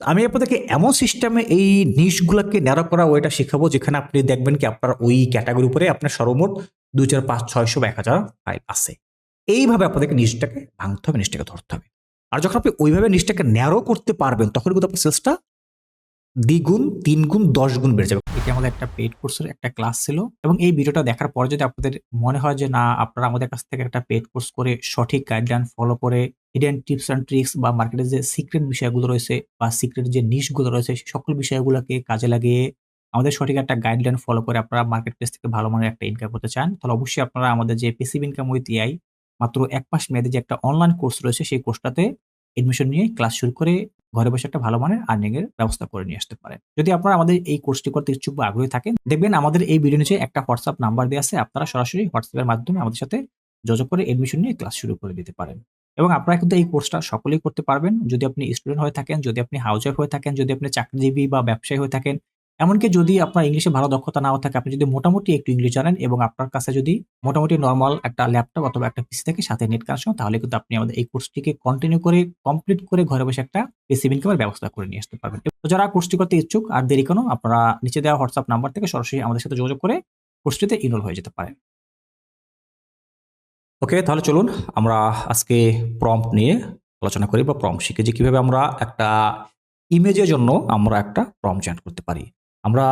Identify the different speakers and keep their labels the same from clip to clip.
Speaker 1: আমি আপনাদেরকে এমন সিস্টেমে এই নিশগুলোকে ন্যারো করা ওইটা শেখাবো যেখানে আপনি দেখবেন কি আপনার ওই ক্যাটাগরি উপরে আপনার সর্বমোট দুই চার পাঁচ ছয়শো বা এক হাজার ফাইল আছে। এইভাবে আপনাদেরকে নিচটাকে ভাঙতে হবে নিচটাকে ধরতে হবে। আর যখন আপনি ওইভাবে নিচটাকে ন্যারো করতে পারবেন, তখন কিন্তু আপনার সেলসটা দ্বিগুণ তিন গুণ দশ গুণ বেড়ে যাবে। এটি আমাদের একটা পেড কোর্সের একটা ক্লাস ছিল এবং এই ভিডিওটা দেখার পর যদি আপনাদের মনে হয় যে না, আপনারা আমাদের কাছ থেকে একটা পেড কোর্স করে সঠিক গাইডলাইন ফলো করে হিডেন টিপস অ্যান্ড ট্রিক্স বা মার্কেটের যে সিক্রেট বিষয়গুলো রয়েছে বা সিক্রেট যে নিশগুলো রয়েছে সকল বিষয়গুলোকে কাজে লাগিয়ে আমাদের সঠিক একটা গাইডলাইন ফলো করে আপনারা মার্কেট প্লেস থেকে ভালো মানের একটা ইনকাম করতে চান। তাহলে অবশ্যই আপনারা আমাদের যে পেসিভ ইনকাম উইথ এআই মাত্র এক মাস মেয়াদে যে একটা অনলাইন কোর্স রয়েছে, সেই কোর্সটাতে এডমিশন নিয়ে ক্লাস শুরু করে ঘরে বসে একটা ভালো মানের আর্নিং এর ব্যবস্থা করে নিয়ে আসতে পারেন। যদি আপনারা আমাদের এই কোর্সটি করতে ইচ্ছুক বা আগ্রহী থাকেন, দেখবেন আমাদের এই ভিডিও নিচে একটা হোয়াটসঅ্যাপ নাম্বার দেওয়া আছে, আপনারা সরাসরি হোয়াটসঅ্যাপের মাধ্যমে আমাদের সাথে যোগাযোগ করে এডমিশন নিয়ে ক্লাস শুরু করে দিতে পারেন। এবং আপনারা কিন্তু এই কোর্সটা সকলেই করতে পারবেন। যদি আপনি স্টুডেন্ট হয়ে থাকেন, যদি আপনি হাউস ওয়াইফ হয়ে থাকেন, যদি আপনি চাকরিজীবী বা ব্যবসায়ী হয়ে থাকেন, এমনকি যদি আপনার ইংলিশে ভালো দক্ষতা নাও থাকে, আপনি যদি মোটামুটি একটু ইংলিশ জানেন এবং আপনার কাছে যদি মোটামুটি নর্মাল একটা ল্যাপটপ অথবা একটা পিসি থাকে, সাথে নেট কানেকশন তাহলে কিন্তু আপনি আমাদের এই কোর্সটিকে কন্টিনিউ করে কমপ্লিট করে ঘরে বসে একটা পেসিভ ইনকামের ব্যবস্থা করে নিয়ে আসতে পারবেন। তো যারা কোর্সটি করতে ইচ্ছুক, আর দেরি কোনো, আপনারা নিচে দেওয়া হোয়াটসঅ্যাপ নাম্বার থেকে সরাসরি আমাদের সাথে যোগাযোগ করে কোর্সটিতে ইনরোল হয়ে যেতে পারেন। ওকে তাহলে চলুন আমরা আজকে প্রম্পট নিয়ে আলোচনা করি বা প্রম্পট শিখে যে কীভাবে আমরা একটা ইমেজের জন্য আমরা একটা প্রম্পট জেনারেট করতে পারি। আমরা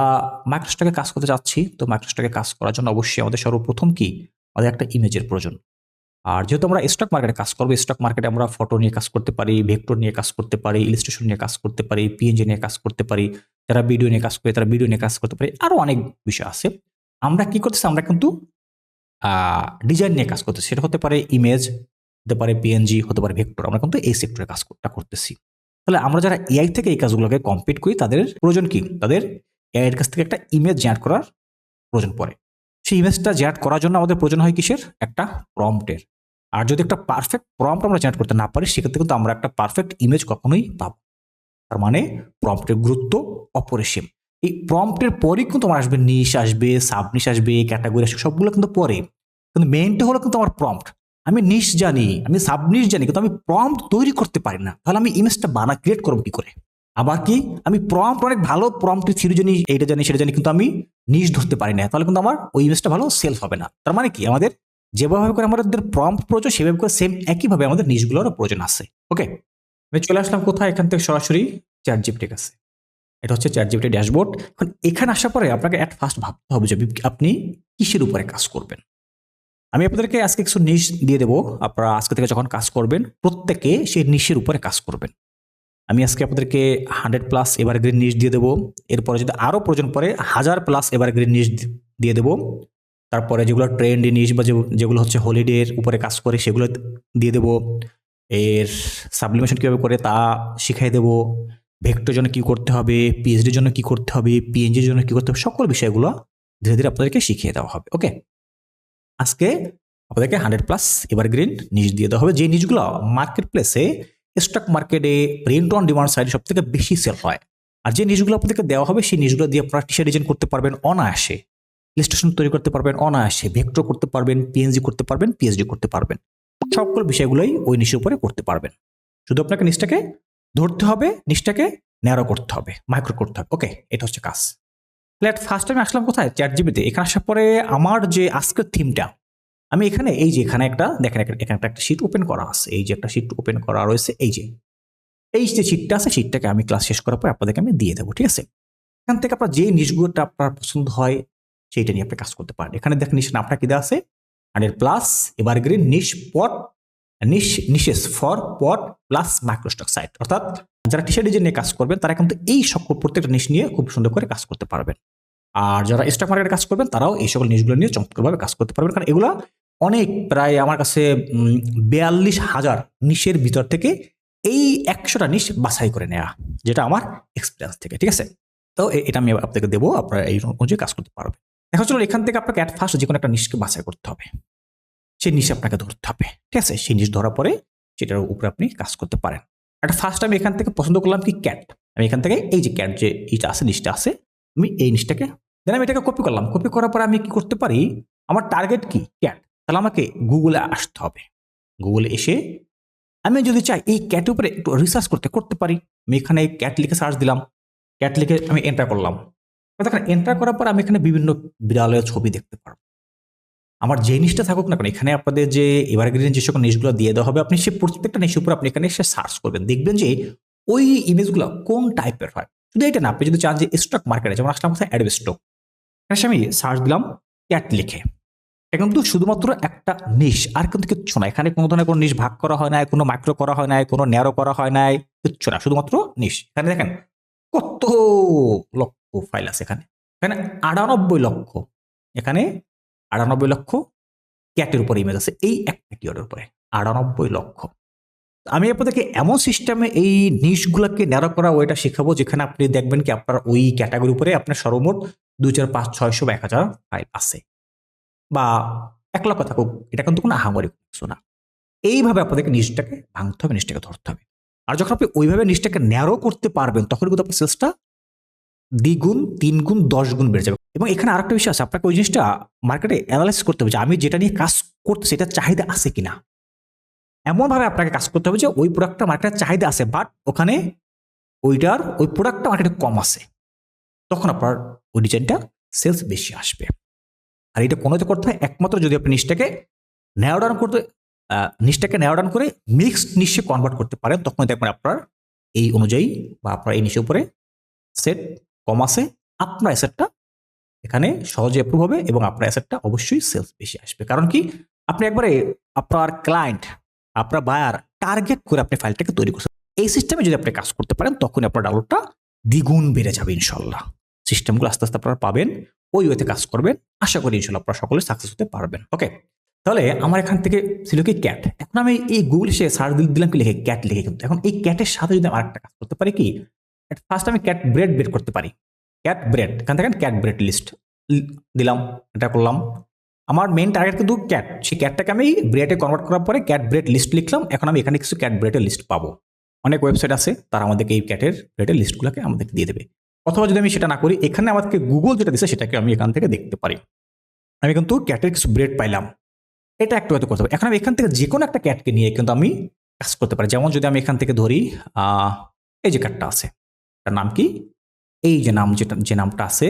Speaker 1: মাইক্রোস্টকে কাজ করতে যাচ্ছি, তো মাইক্রোস্টকে কাজ করার জন্য অবশ্যই আমাদের সর্বপ্রথম কি? আমাদের একটা ইমেজের প্রয়োজন। আর যেহেতু আমরা স্টক মার্কেটে কাজ করব স্টক মার্কেটে আমরা ফটো নিয়ে কাজ করতে পারি ভেক্টর নিয়ে কাজ করতে পারি ইলিস্ট্রেশন নিয়ে কাজ করতে পারি পিএনজি নিয়ে কাজ করতে পারি, যারা ভিডিও নিয়ে কাজ করে তারা ভিডিও নিয়ে কাজ করতে পারি আরও অনেক বিষয় আছে। আমরা কি করতেছি? আমরা কিন্তু ডিজাইন নিয়ে কাজ করতেছি। সেটা হতে পারে ইমেজ হতে পারে পিএনজি হতে পারে ভেক্টর আমরা কিন্তু এই সেক্টরে কাজটা করতেছি। তাহলে আমরা যারা এআই থেকে এই কাজগুলোকে কমপ্লিট করি, তাদের প্রয়োজন কি? তাদের এআইয়ের কাছ থেকে একটা ইমেজ জেনারেট করার প্রয়োজন পড়ে। সেই ইমেজটা জেনারেট করার জন্য আমাদের প্রয়োজন হয় কিসের? একটা প্রম্পটের আর যদি একটা পারফেক্ট প্রম্পট আমরা জেনারেট করতে না পারি, সেক্ষেত্রে কিন্তু আমরা একটা পারফেক্ট ইমেজ কখনোই পাবো তার মানে প্রম্পটের গুরুত্ব অপরিসীম। এই প্রম্পটের পরেই কিন্তু তোমার আসবে নিশ আসবে সাবনিশ আসবে ক্যাটাগরি আসবে, সবগুলো কিন্তু পরে। কিন্তু মেইনটা হলো কিন্তু আমার প্রম্পট আমি নিশ জানি, আমি সাবনিশ জানি, কিন্তু আমি প্রম্পট তৈরি করতে পারি না। তাহলে আমি ইমেজটা বানা ক্রিয়েট করব কি করে? আবার কি? আমি প্রম্পট অনেক ভালো প্রম্পটের থিওরি জানি, এইটা জানি, সেটা জানি, কিন্তু আমি নিশ ধরতে পারি না। তাহলে কিন্তু আমার ওই ইমেজটা ভালো সেলফ হবে না। তার মানে কি? আমাদের যেভাবে করে আমাদের প্রম্পট প্রয়োজন, সেভাবে করে সেম একইভাবে আমাদের নিশগুলোরও প্রয়োজন আছে। ওকে আমি চলে আসলাম কোথায়? এখান থেকে সরাসরি চ্যাট জিপিটির কাছে। এটা হচ্ছে চ্যাট জিপিটি ড্যাশবোর্ড। এখন এখানে আসার পরে আপনাকে অ্যাট ফার্স্ট ভাবতে হবে যে আপনি কিসের উপরে কাজ করবেন। আমি আপনাদেরকে আজকে কিছু নিশ দিয়ে দেবো। আপনারা আজকে থেকে যখন কাজ করবেন, প্রত্যেকে সেই নিশের উপরে কাজ করবেন। আমি আজকে আপনাদেরকে হান্ড্রেড প্লাস এভারগ্রিন নিশ দিয়ে দেবো। এরপরে যদি আরও প্রয়োজন পড়ে, হাজার প্লাস এভারগ্রিন নিশ দিয়ে দেবো। তারপরে যেগুলো ট্রেন্ড নিশ বা যেগুলো হচ্ছে হলিডের উপরে কাজ করে, সেগুলো দিয়ে দেবো। এর সাবলিমেশন কীভাবে করে তা শিখাই দেবো। ভেক্টর জন্য কী করতে হবে পিএইচডির জন্য কী করতে হবে পিএনজির জন্য কী করতে হবে, সকল বিষয়গুলো ধীরে ধীরে আপনাদেরকে শিখিয়ে দেওয়া হবে ওকে আজকে আপনাদেরকে হান্ড্রেড প্লাস এভারগ্রিন নিজ দিয়ে দেওয়া হবে, যে নিউজগুলো মার্কেট প্লেসে স্টক মার্কেটে প্রিন্ট অন ডিমান্ড সাইডে সব থেকে বেশি সেল হয়। আর যে নিউজগুলো আপনাদেরকে দেওয়া হবে, সেই নিউজগুলো দিয়ে আপনারা টিশার ডিজাইন করতে পারবেন অনায়াসে। ইলিস্ট্রেশন তৈরি করতে পারবেন অনায়াসে ভেক্টর করতে পারবেন পিএনজি করতে পারবেন পিএইচডি করতে পারবেন। সকল বিষয়গুলোই ওই নিশের উপরে করতে পারবেন। শুধু আপনাকে নিচটাকে ধরতে হবে, নিচটাকে ন্যারো করতে হবে মাইক্রো করতে হবে। ওকে এটা হচ্ছে কাজ। তাহলে ফার্স্ট টাইম আসলাম কোথায়? চ্যাট জিবিতে এখানে আসার পরে আমার যে আজকের থিমটা আমি এখানে এই যে এখানে একটা, দেখেন এখানে একটা শিট ওপেন করা আছে। এই যে একটা শিট ওপেন করা রয়েছে, এই যে। এই যে শিটটা আছে শিটটাকে আমি ক্লাস শেষ করার পর আপনাদেরকে আমি দিয়ে দেবো, ঠিক আছে? এখান থেকে আপনার যে নিশগুলোটা আপনার পছন্দ হয়, সেইটা নিয়ে আপনি কাজ করতে পারেন। এখানে দেখেন নিশ আপনার কি দেওয়া আছে? হান্ড্রেড প্লাস এবার green niche pot niche niches for pot plus microstock site অর্থাৎ যারা টি ডিজাইন নিয়ে কাজ করবেন, তারা কিন্তু এই সকল প্রত্যেকটা নিশ নিয়ে খুব সুন্দর করে কাজ করতে পারবেন। আর যারা স্টক মার্কেটে কাজ করবেন, তারাও এই সকল নিশগুলো নিয়ে চমৎকারভাবে কাজ করতে পারবেন। কারণ এগুলো অনেক প্রায় আমার কাছে বিয়াল্লিশ হাজার নিশের ভিতর থেকে এই একশোটা নিশ বাছাই করে নেওয়া যেটা আমার এক্সপিরিয়েন্স থেকে, ঠিক আছে? তো এটা আমি আপনাকে দেবো, আপনারা এই অনুযায়ী কাজ করতে পারবেন। এখন চলো এখান থেকে আপনাকে অ্যাট ফার্স্ট যে কোনো একটা নিশকে বাছাই করতে হবে। সেই নিশ আপনাকে ধরতে হবে ঠিক আছে? সেই নিশ ধরার পরে সেটার উপরে আপনি কাজ করতে পারেন। একটা ফার্স্ট আমি এখান থেকে পছন্দ করলাম কি ক্যাট আমি এখান থেকে এই যে ক্যাট যে এইটা আছে, নিচটা আছে, আমি এই নিচটাকে দেন আমি এটাকে কপি করলাম। কপি করার পরে আমি কি করতে পারি? আমার টার্গেট কি? ক্যাট তাহলে আমাকে গুগলে আসতে হবে। গুগলে এসে আমি যদি চাই এই ক্যাটের উপরে একটু রিসার্চ করতে করতে পারি। আমি এখানে ক্যাট লিখে সার্চ দিলাম। ক্যাট লিখে আমি এন্টার করলাম। দেখেন এন্টার করার পর আমি এখানে বিভিন্ন বিড়ালের ছবি দেখতে পারব। আমার যে নিশটা থাকুক না কেন, এখানে আপনাদের যে এভারগ্রিন যে সকল নিশগুলো দিয়ে দেওয়া হবে, আপনি সে প্রত্যেকটা নিশের উপর আপনি এখানে এসে সার্চ করবেন। দেখবেন যে ওই ইমেজগুলো কোন টাইপের হয়? শুধু এটা না, আপনি যদি চান যে স্টক মার্কেটে যেমন আসলাম কোথায় অ্যাডব স্টক এখানে আমি সার্চ দিলাম ক্যাট লিখে। এটা কিন্তু শুধুমাত্র একটা নিশ আর কিন্তু কিচ্ছু না। এখানে কোনো ধরনের কোনো নিশ ভাগ করা হয় না কোনো মাইক্রো করা হয় না কোনো ন্যারো করা হয় নাই, কিচ্ছু না, শুধুমাত্র নিশ এখানে দেখেন কত লক্ষ ফাইল আছে এখানে। এখানে আটানব্বই লক্ষ। এখানে আটানব্বই লক্ষ ক্যাটের উপরে ইমেজ আছে, এই একটা কিওয়ার্ডের উপরে আটানব্বই লক্ষ। আমি আপনাদেরকে এমন সিস্টেমে এই নিশগুলোকে ন্যারো করা ওইটা শেখাবো যেখানে আপনি দেখবেন কি আপনার ওই ক্যাটাগরি উপরে আপনার সর্বমোট দুই চার পাঁচ ছয়শো বা এক হাজার ফাইল আছে। বা এক লক্ষ থাকুক এটা কিন্তু কোনো আহামরি কিছু না। এইভাবে আপনাদেরকে নিচটাকে ভাঙতে হবে নিচটাকে ধরতে হবে। আর যখন আপনি ওইভাবে নিচটাকে ন্যারো করতে পারবেন, তখন কিন্তু আপনার সেলসটা দ্বিগুণ তিন গুণ দশ গুণ বেড়ে যাবে। এবং এখানে আরেকটা বিষয় আছে আপনাকে ওই জিনিসটা মার্কেটে অ্যানালাইস করতে হবে যে আমি যেটা নিয়ে কাজ করতে সেটা চাহিদা আছে কিনা। এমনভাবে আপনাকে কাজ করতে হবে যে ওই প্রোডাক্টটা মার্কেটের চাহিদা আছে বাট ওখানে ওইটার ওই প্রোডাক্টটা মার্কেটে কম আছে। তখন আপনার ওই ডিজাইনটা সেলস বেশি আসবে। আর এটা কোনোতে করতে হয় একমাত্র যদি আপনি নিচটাকে ন্যারো ডাউন করতে আহ, নিচটাকে ন্যারো ডাউন করে মিক্সড নিচে কনভার্ট করতে পারেন তখন দেখবেন আপনার এই অনুযায়ী বা আপনার এই নিচের উপরে সেট কম আছে আপনার অ্যাসেটটা এখানে সহজে অ্যাপ্রুভ হবে এবং আপনার অ্যাসেটটা অবশ্যই সেলস বেশি আসবে। কারণ কি? আপনি একবারে আপনার ক্লায়েন্ট আপনার বায়ার টার্গেট করে আপনি ফাইলটাকে তৈরি করছেন। এই সিস্টেমে যদি আপনি কাজ করতে পারেন তখন আপনার ডাউনলোডটা দ্বিগুণ বেড়ে যাবে ইনশাল্লাহ সিস্টেমগুলো আস্তে আস্তে আপনারা পাবেন, ওই ওয়েতে কাজ করবেন। আশা করি ইনশাল্লাহ আপনারা সকলে সাকসেস হতে পারবেন। ওকে তাহলে আমার এখান থেকে ছিল কি ক্যাট এখন আমি এই গুগল সে সার্চ দিলাম কি লিখে ক্যাট লিখে কিন্তু। এখন এই ক্যাটের সাথে যদি আমি আরেকটা কাজ করতে পারি কি? ফার্স্ট আমি ক্যাট ব্রেড বের করতে পারি। ক্যাট ব্রেড এখান থেকে ক্যাট ব্রেড লিস্ট দিলাম এটা করলাম আমার মেন টার্গেট কিন্তু ক্যাট সেই ক্যাটটাকে আমি ব্রেডে কনভার্ট করার পরে ক্যাট ব্রেড লিস্ট লিখলাম এখন আমি এখানে কিছু ক্যাট ব্রেডের লিস্ট পাবো অনেক ওয়েবসাইট আছে তারা আমাদেরকে এই ক্যাটের ব্রেডের লিস্টগুলোকে আমাদেরকে দিয়ে দেবে অথবা যদি আমি সেটা না করি এখানে আমাদেরকে গুগল যেটা দিচ্ছে সেটাকে আমি এখান থেকে দেখতে পারি আমি কিন্তু ক্যাটের কিছু ব্রেড পাইলাম এটা একটু হয়তো করতে পারি এখন আমি এখান থেকে যে কোনো একটা ক্যাটকে নিয়ে কিন্তু আমি কাজ করতে পারি যেমন যদি আমি এখান থেকে ধরি এই যে ক্যাটটা আছে তার নাম কি এই যে নাম যেটা, যে নামটা আছে,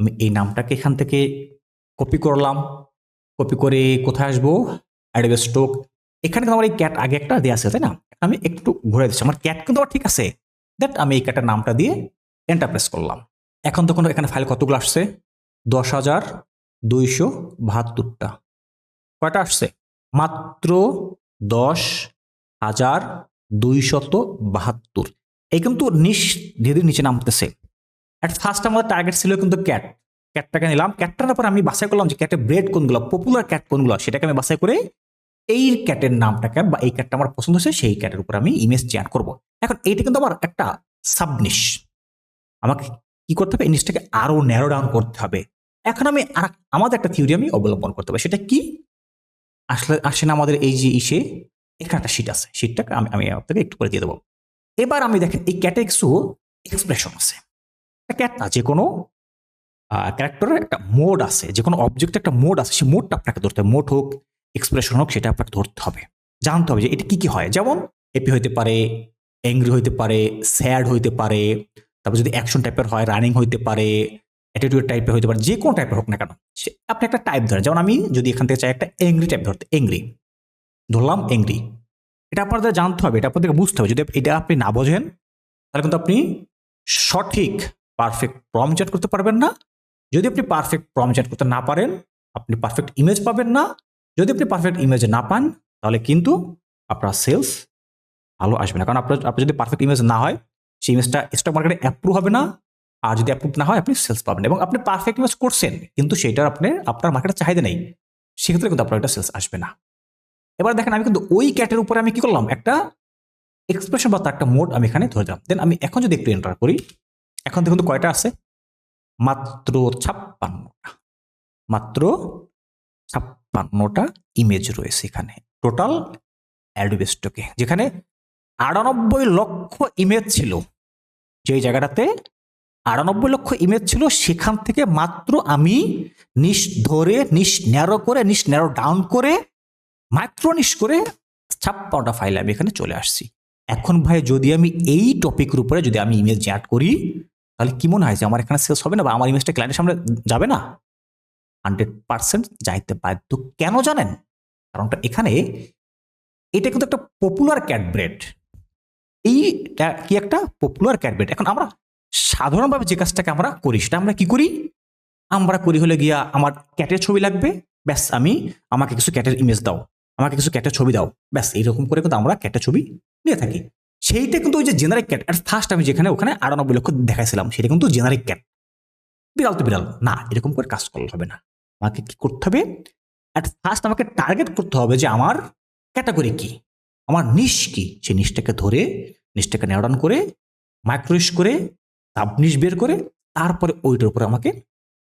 Speaker 1: আমি এই নামটাকে এখান থেকে কপি করলাম। কপি করে কোথায় আসব? অ্যাডবে স্টোক এখানে আমার এই ক্যাট আগে একটা দেওয়া আছে, তাই না? আমি একটু ঘুরে দিচ্ছি। আমার ক্যাট কিন্তু আমার ঠিক আছে। দ্যাট আমি এই ক্যাটের নামটা দিয়ে এন্টার প্রেস করলাম। এখন তখন এখানে ফাইল কতগুলো আসছে? দশ হাজার দুইশো বাহাত্তরটা। কয়টা আসছে? মাত্র দশ হাজার দুইশত বাহাত্তর। এই কিন্তু নিচ ধীরে ধীরে নিচে নামতেছে। অ্যাট ফার্স্ট আমাদের টার্গেট ছিল কিন্তু ক্যাট ক্যাটটাকে নিলাম। ক্যাটটার পর আমি বাছাই করলাম যে ক্যাটের ব্রেড কোনগুলো পপুলার ক্যাট কোনগুলো, সেটাকে আমি বাছাই করে এই ক্যাটের নামটাকে বা এই ক্যাটটা আমার পছন্দ হয়েছে, সেই ক্যাটের উপর আমি ইমেজ চেয়ার করব। এখন এইটা কিন্তু আমার একটা সাবনিশ আমাকে কি করতে হবে? এই নিচটাকে আরও ন্যারো ডাউন করতে হবে। এখন আমি আর- আমাদের একটা থিওরি আমি অবলম্বন করতে হবে। সেটা কি? আসলে আসে না আমাদের এই যে ইসে, এখানে একটা শিট আছে। শিটটাকে আমি আমি আপনাকে একটু করে দিয়ে দেবো। এবার আমি দেখেন এই ক্যাটে কিছু এক্সপ্রেশন আছে। ক্যাট না যে কোনো ক্যারেক্টারের একটা মোড আছে যে কোনো অবজেক্টের একটা মোড আছে, সেই মোডটা আপনাকে ধরতে হবে। মোড হোক এক্সপ্রেশন হোক, সেটা আপনাকে ধরতে হবে। জানতে হবে যে এটা কী কী হয়। যেমন হ্যাপি হইতে পারে অ্যাংরি হইতে পারে স্যাড হইতে পারে, তারপর যদি অ্যাকশন টাইপের হয় রানিং হইতে পারে অ্যাটিটিউড টাইপের হইতে পারে যে কোনো টাইপের হোক না কেন, সে আপনি একটা টাইপ ধরেন। যেমন আমি যদি এখান থেকে চাই একটা অ্যাংরি টাইপ ধরতে অ্যাংরি ধরলাম অ্যাংরি এটা আপনাদের জানতে হবে, এটা আপনাদেরকে বুঝতে হবে। যদি এটা আপনি না বোঝেন, তাহলে কিন্তু আপনি সঠিক পারফেক্ট প্রম জেনারেট করতে পারবেন না। যদি আপনি পারফেক্ট প্রম জেনারেট করতে না পারেন, আপনি পারফেক্ট ইমেজ পাবেন না। যদি আপনি পারফেক্ট ইমেজ না পান, তাহলে কিন্তু আপনার সেলস ভালো আসবে না। কারণ আপনার আপনার যদি পারফেক্ট ইমেজ না হয়, সেই ইমেজটা স্টক মার্কেটে অ্যাপ্রুভ হবে না। আর যদি অ্যাপ্রুভ না হয়, আপনি সেলস পাবেন এবং আপনি পারফেক্ট ইমেজ করছেন, কিন্তু সেটার আপনি, আপনার মার্কেটে চাহিদা নেই। সেক্ষেত্রে কিন্তু আপনার একটা সেলস আসবে না। এবার দেখেন, আমি কিন্তু ওই ক্যাটের উপরে আমি কি করলাম? একটা এক্সপ্রেশন বা তার একটা মোড আমি এখানে ধরে দিলাম। দেন আমি এখন যদি একটু এন্টার করি এখন দেখুন তো কয়টা আছে? মাত্র ছাপ্পান্নটা। মাত্র ছাপ্পান্নটা ইমেজ রয়েছে এখানে। টোটাল অ্যাডোবে স্টকে যেখানে আটানব্বই লক্ষ ইমেজ ছিল। যেই জায়গাটাতে আটানব্বই লক্ষ ইমেজ ছিল, সেখান থেকে মাত্র আমি নিশ ধরে, নিশ ন্যারো করে, নিশ ন্যারো ডাউন করে, মাইক্রো নিশ করে ছাপ্পান্নটা ফাইল আমি এখানে চলে আসছি। এখন ভাই যদি আমি এই টপিকের উপরে যদি আমি ইমেজ অ্যাড করি তাহলে কি মনে হয় যে আমার এখানে সেলস হবে না বা আমার ইমেজটা ক্লায়েন্টের সামনে যাবে না? হান্ড্রেড পার্সেন্ট যাইতে বাধ্য কেন জানেন? কারণটা এখানে এটা কিন্তু একটা পপুলার ক্যাট ব্রেড এই কি একটা? পপুলার ক্যাট ব্রেড এখন আমরা সাধারণভাবে যে কাজটাকে আমরা করি, সেটা আমরা কি করি? আমরা করি হলে গিয়া আমার ক্যাটের ছবি লাগবে, ব্যাস আমি আমাকে কিছু ক্যাটের ইমেজ দাও, আমাকে কিছু ক্যাটের ছবি দাও, ব্যাস এইরকম করে কিন্তু আমরা ক্যাটের ছবি নিয়ে থাকি। সেইটা কিন্তু ওই যে জেনারিক ক্যাট আর ফার্স্ট আমি যেখানে ওখানে আটানব্বই লক্ষ দেখাইছিলাম, সেটা কিন্তু জেনারিক ক্যাট বিড়াল তো বিড়াল, না, এরকম করে কাজ করলে হবে না। আমাকে কি করতে হবে? অ্যাট ফার্স্ট আমাকে টার্গেট করতে হবে যে আমার ক্যাটাগরি কি? আমার নিশ কি? সেই নিশটাকে ধরে নিশটাকে নেওয়ান করে মাইক্রোইস করে সাব নিশ বের করে, তারপরে ওইটার উপরে আমাকে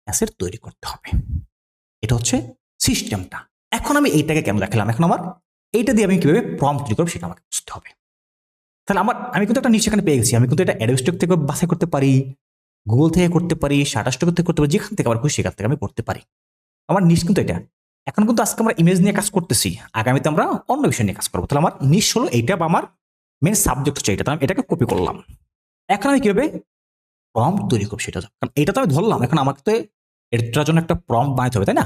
Speaker 1: অ্যাসেট তৈরি করতে হবে। এটা হচ্ছে সিস্টেমটা এখন আমি এইটাকে কেন দেখালাম? এখন আমার এইটা দিয়ে আমি কীভাবে প্রম তৈরি করব সেটা আমাকে বুঝতে হবে। তাহলে আমার, আমি কিন্তু একটা নিশ এখানে পেয়ে গেছি। আমি কিন্তু এটা অ্যাডোস্টক থেকে বাছাই করতে পারি গুগল থেকে করতে পারি শাটাস্টক থেকে করতে পারি, যেখান থেকে আমার খুশি সেখান থেকে আমি করতে পারি। আমার নিশ কিন্তু এটা। এখন কিন্তু আজকে আমরা ইমেজ নিয়ে কাজ করতেছি। আগামীতে আমরা অন্য বিষয় নিয়ে কাজ করব। তাহলে আমার নিশ হলো এইটা বা আমার মেন সাবজেক্ট হচ্ছে এটা আমি এটাকে কপি করলাম। এখন আমি কীভাবে প্রম তৈরি করব সেটা কারণ এটা তো আমি ধরলাম। এখন আমাকে তো এটার জন্য একটা প্রম বানাইতে হবে, তাই না?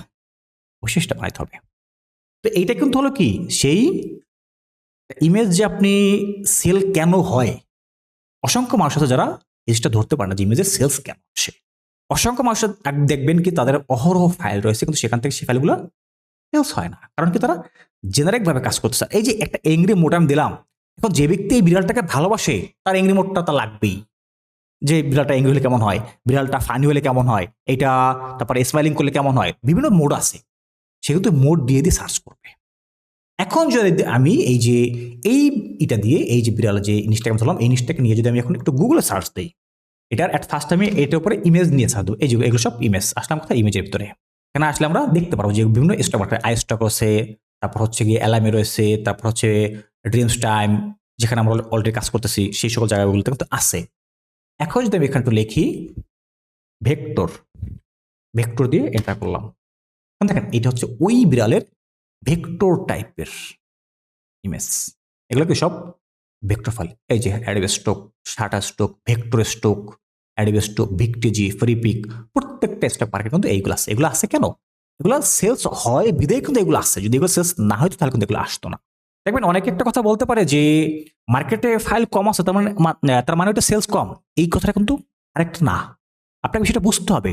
Speaker 1: বিশেষটা বানাইতে হবে। তো এইটা কিন্তু হলো কি? সেই ইমেজ যে আপনি সেল কেন হয়? অসংখ্য মানুষ আছে যারা জিনিসটা ধরতে পারে না যে ইমেজের সেলস কেন আসে। অসংখ্য মানুষ দেখবেন কি তাদের অহরহ ফাইল রয়েছে কিন্তু সেখান থেকে সেই ফাইলগুলো সেলস হয় না। কারণ কি তারা জেনারিক ভাবে কাজ করতেছে। এই যে একটা এংরি মোড আমি দিলাম, এখন যে ব্যক্তি এই বিড়ালটাকে ভালোবাসে, তার এংরি মোডটা তার লাগবেই। যে বিড়ালটা এংরি হলে কেমন হয়? বিড়ালটা ফানি হলে কেমন হয়? এটা তারপরে স্মাইলিং করলে কেমন হয়? বিভিন্ন মোড আছে। সে কিন্তু মোড দিয়ে দিয়ে সার্চ করবে। এখন যদি আমি এই যে, এই এটা দিয়ে, এই যে বিড়াল যে জিনিসটাকে আমি ধরলাম, এই জিনিসটাকে নিয়ে যদি আমি এখন একটু গুগলে সার্চ দিই, এটার অ্যাট ফার্স্ট আমি এটার উপরে ইমেজ নিয়ে দেবো। এই যে এগুলো সব ইমেজ আসলাম কথা ইমেজের ভিতরে। এখানে আসলে আমরা দেখতে পারব যে বিভিন্ন স্টক আছে আই স্টক আছে, তারপর হচ্ছে গিয়ে অ্যালামে রয়েছে, তারপর হচ্ছে ড্রিমস টাইম যেখানে আমরা অলরেডি কাজ করতেছি, সেই সকল জায়গাগুলোতে কিন্তু আছে। এখন যদি আমি এখানে একটু লিখি, ভেক্টর ভেক্টর দিয়ে এটা করলাম। দেখেন, এটা হচ্ছে ওই বিড়ালের ভেক্টর টাইপের ইমেজ এগুলো কি সব ভেক্টর ফাইল এই যে Adobe stock Shutterstock vector stock Adobe stock Vecteezy Freepik প্রত্যেকটা স্টক মার্কেট কিন্তু এইগুলো আছে। এগুলো আছে কেন? এগুলো সেলস হয়, বিদেয় কিন্তু এগুলো আসছে যদি এগুলো সেলস না হয়তো তাহলে কিন্তু এগুলো আসতো না। দেখবেন অনেকে একটা কথা বলতে পারে যে মার্কেটে ফাইল কম আছে, তার মানে তার মানে ওটা সেলস কম। এই কথাটা কিন্তু আরেকটা না। আপনাকে সেটা বুঝতে হবে।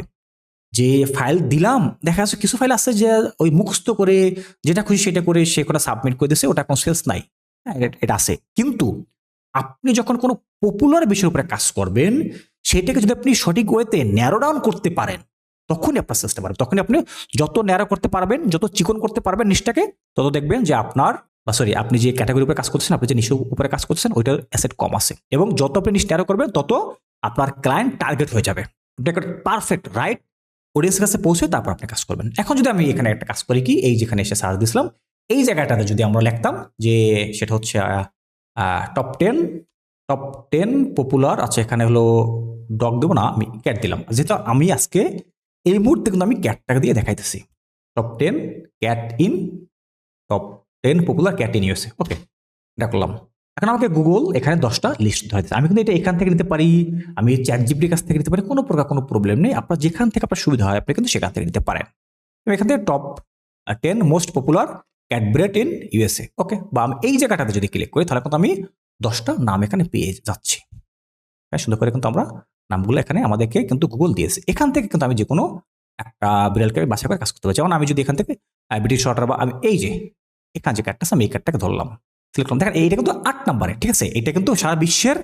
Speaker 1: যে ফাইল দিলাম, দেখা যাচ্ছে কিছু ফাইল আছে যে ওই মুখস্থ করে যেটা খুশি সেটা করে সে করে সাবমিট করে দিয়েছে, ওটা কোনো সেলস নাই। হ্যাঁ এটা- আছে। কিন্তু আপনি যখন কোনো পপুলার বিষয়ের উপরে কাজ করবেন, সেটাকে যদি আপনি সঠিক ওয়েতে ন্যারো ডাউন করতে পারেন, তখনই আপনার সেলসটা পারবেন তখনই আপনি যত ন্যারো করতে পারবেন, যত চিকন করতে পারবেন নিচটাকে তত দেখবেন যে আপনার, বা সরি আপনি যে ক্যাটাগরির উপরে কাজ করছেন আপনি যে নিচের উপরে কাজ করছেন ওইটার অ্যাসেট কম আছে। এবং যত আপনি নিচ ন্যারো করবেন, তত আপনার ক্লায়েন্ট টার্গেট হয়ে যাবে। ওটা পারফেক্ট রাইট অডিয়েন্সের কাছে পৌঁছে তারপর আপনি কাজ করবেন। এখন যদি আমি এখানে একটা কাজ করি কি, এই যেখানে এসে সার্চ দিছিলাম এই জায়গাটাতে যদি আমরা লিখতাম যে সেটা হচ্ছে top ten top ten popular আচ্ছা এখানে হলো ডগ দেবো না, আমি ক্যাট দিলাম। যেহেতু আমি আজকে এই মুহূর্তে কিন্তু আমি ক্যাটটাকে দিয়ে দেখাইতেছি। Top ten cat in top ten popular cat in USA okay এটা করলাম। এখন আমাকে গুগল এখানে দশটা লিস্ট ধরে আমি কিন্তু এটা এখান থেকে নিতে পারি, আমি চ্যাট জিপির কাছ থেকে নিতে পারি, কোনো প্রকার কোনো প্রবলেম নেই। আপনার যেখান থেকে আপনার সুবিধা হয়, আপনি কিন্তু সেখান থেকে নিতে পারেন। এখান থেকে টপ টেন মোস্ট পপুলার ক্যাটব্রেট ইন ইউএসএ ওকে বা আমি এই জায়গাটাতে যদি ক্লিক করি, তাহলে কিন্তু আমি দশটা নাম এখানে পেয়ে যাচ্ছি। হ্যাঁ সুন্দর করে কিন্তু আমরা নামগুলো এখানে আমাদেরকে কিন্তু গুগল দিয়েছে। এখান থেকে কিন্তু আমি যে কোনো একটা বিড়ালকে আমি বাছাই করে কাজ করতে পারি। যেমন আমি যদি এখান থেকে ব্রিটিশ শর্টার বা আমি, এই যে, এখান যে ক্যাটটা আমি এই ক্যাটটাকে ধরলাম। সিলেক্ট করলাম দেখেন, এইটা কিন্তু আট নাম্বারে ঠিক আছে? এটা কিন্তু সারা বিশ্বের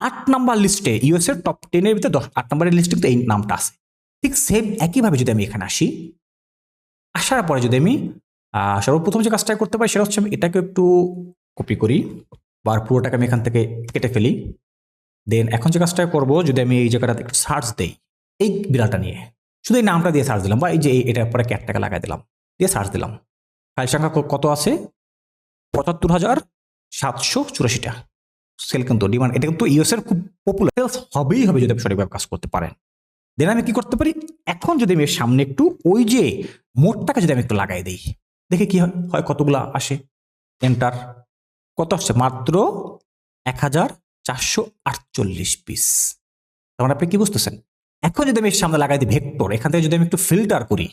Speaker 1: আট নাম্বার লিস্টে ইউএস এর টপ টেনের ভিতরে দশ, আট নাম্বারের লিস্টে কিন্তু এই নামটা আছে। ঠিক সেম একইভাবে যদি আমি এখানে আসি, আসার পরে যদি আমি সর্বপ্রথম যে কাজটা করতে পারি সেটা হচ্ছে আমি এটাকে একটু কপি করি, বা পুরোটাকে আমি এখান থেকে কেটে ফেলি। দেন এখন যে কাজটা করব, যদি আমি এই জায়গাটাতে একটু সার্চ দেই, এই বিড়ালটা নিয়ে, শুধু এই নামটা দিয়ে সার্চ দিলাম, বা এই যে এটার পরে ক্যাটটাকে লাগাই দিলাম, দিয়ে সার্চ দিলাম। ফাইল সংখ্যা কত আছে? পঁচাত্তর হাজার সাতশো চুরাশিটা। সেল কিন্তু ডিমান্ড এটা কিন্তু ইউএস এর খুব পপুলার সেলস হবেই হবে যদি আপনি সঠিকভাবে কাজ করতে পারেন। দেন আমি কি করতে পারি? এখন যদি আমি সামনে একটু ওই যে মোটটাকে যদি আমি একটু লাগাই দিই, দেখে কি হয় হয় কতগুলা আসে। এন্টার কত আসছে? মাত্র এক হাজার চারশো আটচল্লিশ পিস তার মানে আপনি কি বুঝতেছেন? এখন যদি আমি সামনে লাগাই দিই ভেক্টর এখান থেকে যদি আমি একটু ফিল্টার করি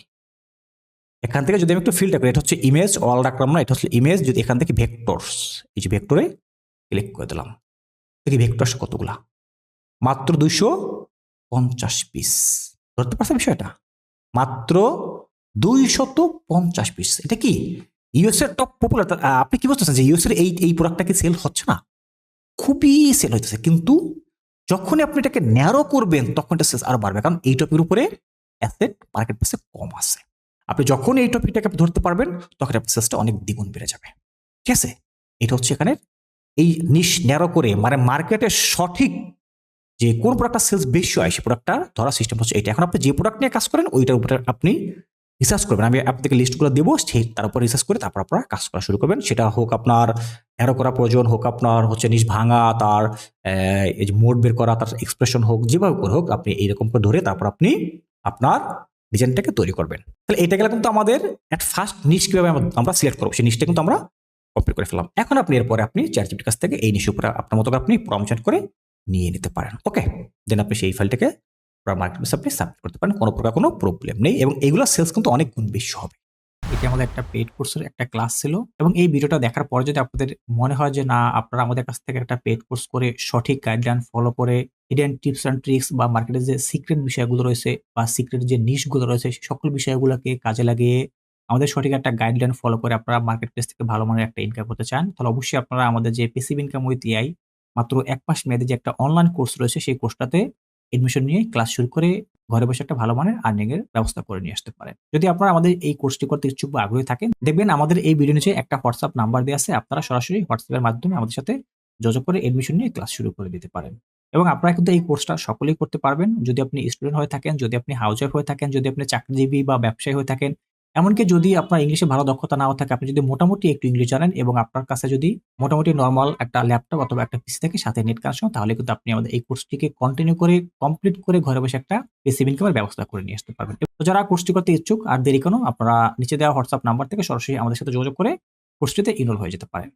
Speaker 1: এখান থেকে যদি আমি একটু ফিল্টার করি, এটা হচ্ছে ইমেজ অল রাখলাম না, এটা হচ্ছে ইমেজ যদি এখান থেকে ভেক্টরস এই যে ভেক্টরে ক্লিক করে দিলাম, দেখি ভেক্টরস কতগুলা? মাত্র দুইশো পঞ্চাশ পিস ধরতে পারছেন বিষয়টা? মাত্র দুইশত পঞ্চাশ পিস এটা কি? ইউএস এর টপ পপুলার আপনি কি বুঝতেছেন যে ইউএস এর এই এই প্রোডাক্টটা কি সেল হচ্ছে না? খুবই সেল হইতেছে। কিন্তু যখনই আপনি এটাকে ন্যারো করবেন, তখন এটা সেলস আরও বাড়বে। কারণ এই টপিকের উপরে অ্যাসেট মার্কেট প্লেসে কম আছে। আপনি যখন এই টপিকটাকে আপনি ধরতে পারবেন, তখন আপনার সেলসটা অনেক দ্বিগুণ বেড়ে যাবে। ঠিক আছে? এটা হচ্ছে এখানে এই নিশ ন্যারো করে মানে মার্কেটের সঠিক যে কোন প্রোডাক্টটা সেলস বেশি হয় সেই প্রোডাক্টটা ধরার সিস্টেম হচ্ছে এটা এখন আপনি যে প্রোডাক্ট নিয়ে কাজ করেন, ওইটার উপরে আপনি রিসার্চ করবেন। আমি আপনাকে লিস্টগুলো দেবো, সেই তার উপর রিসার্চ করে তারপর আপনারা কাজ করা শুরু করবেন। সেটা হোক আপনার অ্যারো করা প্রয়োজন, হোক আপনার হচ্ছে নিজ ভাঙা, তার এই যে মোড বের করা, তার এক্সপ্রেশন হোক, যেভাবে হোক, আপনি এইরকম করে ধরে তারপর আপনি আপনার ডিজাইনটাকে তৈরি করবেন। তাহলে এটা গেলে কিন্তু আমাদের অ্যাট ফার্স্ট নিচ কীভাবে আমরা- সিলেক্ট করব? সেই নিচটা কিন্তু আমরা কমপ্লিট করে ফেলাম এখন আপনি এরপরে আপনি চ্যাটজিপির কাছ থেকে এই নিচের উপরে আপনার মতো আপনি প্রমোশন করে নিয়ে নিতে পারেন। ওকে দেন আপনি সেই ফাইলটাকে মার্কেট প্লেসে আপনি সাবমিট করতে পারেন। কোনো প্রকার কোনো প্রবলেম নেই এবং এগুলো সেলস কিন্তু অনেক গুণ বেশি হবে। এটি আমাদের একটা পেড কোর্সের একটা ক্লাস ছিল এবং এই ভিডিওটা দেখার পরে যদি আপনাদের মনে হয় যে না, আপনারা আমাদের কাছ থেকে একটা পেড কোর্স করে সঠিক গাইডলাইন ফলো করে হিডেন টিপস অ্যান্ড ট্রিক্স বা মার্কেটের যে সিক্রেট বিষয়গুলো রয়েছে বা সিক্রেট যে নিশগুলো রয়েছে সকল বিষয়গুলোকে কাজে লাগিয়ে আমাদের সঠিক একটা গাইডলাইন ফলো করে আপনারা মার্কেট প্লেস থেকে ভালো মানের একটা ইনকাম করতে চান। তাহলে অবশ্যই আপনারা আমাদের যে পেসিভ ইনকাম উইথ এআই মাত্র এক মাস মেয়াদে যে একটা অনলাইন কোর্স রয়েছে, সেই কোর্সটাতে এডমিশন নিয়ে ক্লাস শুরু করে ঘরে বসে একটা ভালো মানের আর্নিং এর ব্যবস্থা করে নিয়ে আসতে পারেন। যদি আপনারা আমাদের এই কোর্সটি করতে ইচ্ছুক বা আগ্রহী থাকেন, দেখবেন আমাদের এই ভিডিও নিচে একটা হোয়াটসঅ্যাপ নাম্বার দেওয়া আছে, আপনারা সরাসরি হোয়াটসঅ্যাপের মাধ্যমে আমাদের সাথে যোগাযোগ করে এডমিশন নিয়ে ক্লাস শুরু করে দিতে পারেন। এবং আপনারা কিন্তু এই কোর্সটা সকলেই করতে পারবেন। যদি আপনি স্টুডেন্ট হয়ে থাকেন, যদি আপনি হাউস ওয়াইফ হয়ে থাকেন, যদি আপনি চাকরিজীবী বা ব্যবসায়ী হয়ে থাকেন, এমনকি যদি আপনার ইংলিশে ভালো দক্ষতা নাও থাকে, আপনি যদি মোটামুটি একটু ইংলিশ জানেন এবং আপনার কাছে যদি মোটামুটি নর্মাল একটা ল্যাপটপ অথবা একটা পিসি থাকে, সাথে নেট কানেকশন তাহলে কিন্তু আপনি আমাদের এই কোর্সটিকে কন্টিনিউ করে কমপ্লিট করে ঘরে বসে একটা পেসিভ ইনকামের ব্যবস্থা করে নিয়ে আসতে পারবেন। তো যারা কোর্সটি করতে ইচ্ছুক, আর দেরি কোনো, আপনারা নিচে দেওয়া হোয়াটসঅ্যাপ নাম্বার থেকে সরাসরি আমাদের সাথে যোগাযোগ করে কোর্সটিতে ইনরোল হয়ে যেতে পারেন।